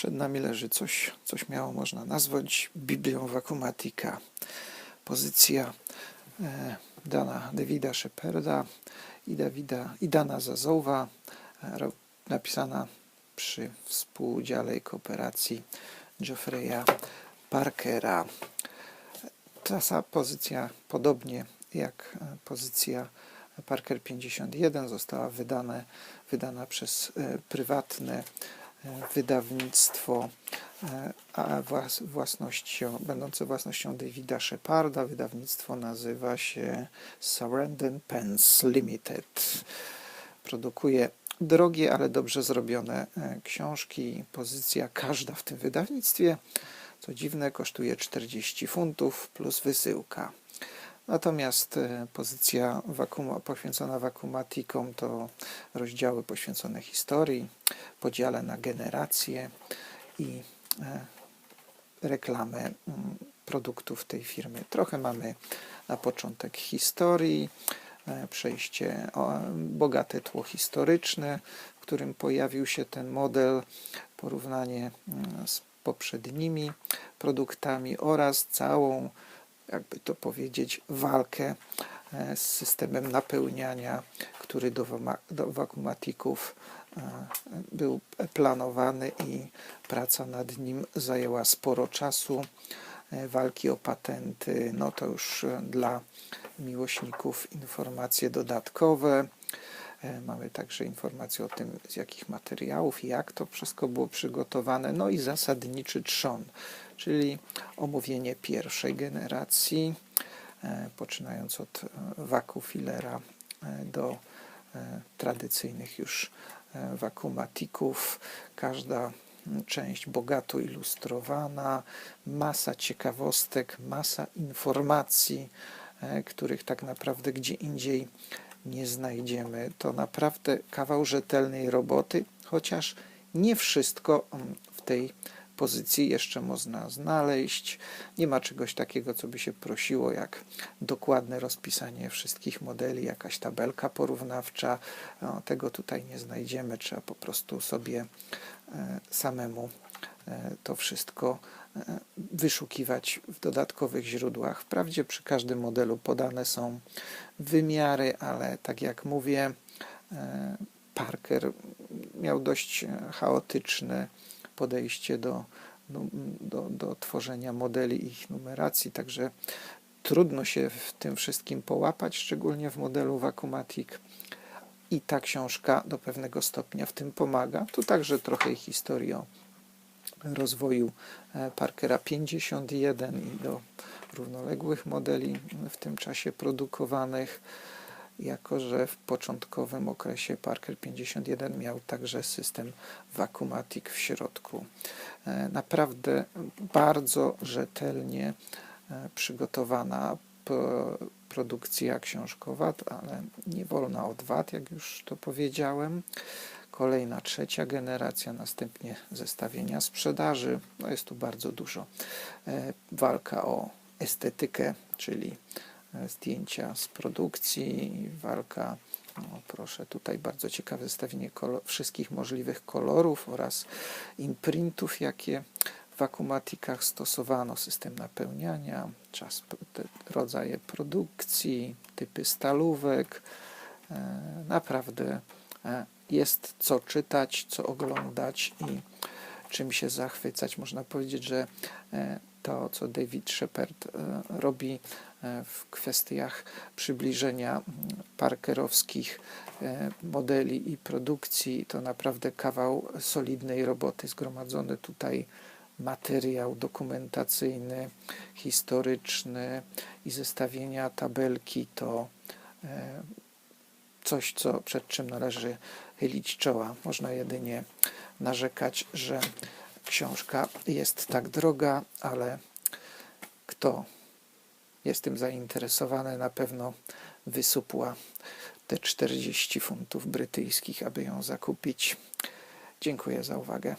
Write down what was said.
Przed nami leży coś, coś miało można nazwać Biblią Vacuumatica. Pozycja e, Dana Davida Sheparda i, Davida, i Dana Zazowa, e, napisana przy współudziale i kooperacji Geoffreya Parkera. Ta pozycja, podobnie jak e, pozycja Parker 51, została wydane, wydana przez e, prywatne wydawnictwo, e, własnością, będące własnością Davida Sheparda. Wydawnictwo nazywa się Sarandon Pens Limited. Produkuje drogie, ale dobrze zrobione e, książki. Pozycja każda w tym wydawnictwie, co dziwne, kosztuje 40 funtów plus wysyłka. Natomiast e, pozycja wakuma, poświęcona wakumatikom to rozdziały poświęcone historii, podziale na generacje i e, reklamę mm, produktów tej firmy. Trochę mamy na początek historii, e, przejście, bogate tło historyczne, w którym pojawił się ten model, porównanie mm, z poprzednimi produktami oraz całą, jakby to powiedzieć, walkę e, z systemem napełniania, który do, do wakumatików e, był planowany i praca nad nim zajęła sporo czasu. E, Walki o patenty, no to już dla miłośników informacje dodatkowe. Mamy także informacje o tym, z jakich materiałów jak to wszystko było przygotowane. No i zasadniczy trzon, czyli omówienie pierwszej generacji, e, poczynając od e, waku filera e, do tradycyjnych już wakumatików. Każda część bogato ilustrowana, masa ciekawostek, masa informacji, których tak naprawdę gdzie indziej nie znajdziemy. To naprawdę kawał rzetelnej roboty, chociaż nie wszystko w tej pozycji jeszcze można znaleźć. Nie ma czegoś takiego, co by się prosiło, jak dokładne rozpisanie wszystkich modeli, jakaś tabelka porównawcza. No, tego tutaj nie znajdziemy. Trzeba po prostu sobie e, samemu e, to wszystko e, wyszukiwać w dodatkowych źródłach. Wprawdzie przy każdym modelu podane są wymiary, ale tak jak mówię, Parker miał dość chaotyczne podejście do, do, do, do tworzenia modeli ich numeracji, także trudno się w tym wszystkim połapać, szczególnie w modelu Vacuumatic. I ta książka do pewnego stopnia w tym pomaga. Tu także trochę historii o rozwoju e, Parkera 51 i do równoległych modeli w tym czasie produkowanych, jako że w początkowym okresie Parker 51 miał także system Vacuumatic w środku. E, Naprawdę bardzo rzetelnie e, przygotowana produkcja książkowa, ale nie wolna od wad, jak już to powiedziałem. Kolejna, trzecia generacja, następnie zestawienia sprzedaży. No jest tu bardzo dużo. E, Walka o estetykę, czyli zdjęcia z produkcji, walka, no proszę, tutaj bardzo ciekawe zestawienie kolo- wszystkich możliwych kolorów oraz imprintów, jakie w wakumatikach stosowano, system napełniania, czas, rodzaje produkcji, typy stalówek. E, Naprawdę e, jest co czytać, co oglądać i czym się zachwycać. Można powiedzieć, że e, to, co David Shepard e, robi e, w kwestiach przybliżenia mm, parkerowskich e, modeli i produkcji, to naprawdę kawał solidnej roboty. Zgromadzony tutaj materiał dokumentacyjny, historyczny i zestawienia tabelki to coś, co, przed czym należy chylić czoła. Można jedynie narzekać, że książka jest tak droga, ale kto jest tym zainteresowany, na pewno wysupła te 40 funtów brytyjskich, aby ją zakupić. Dziękuję za uwagę.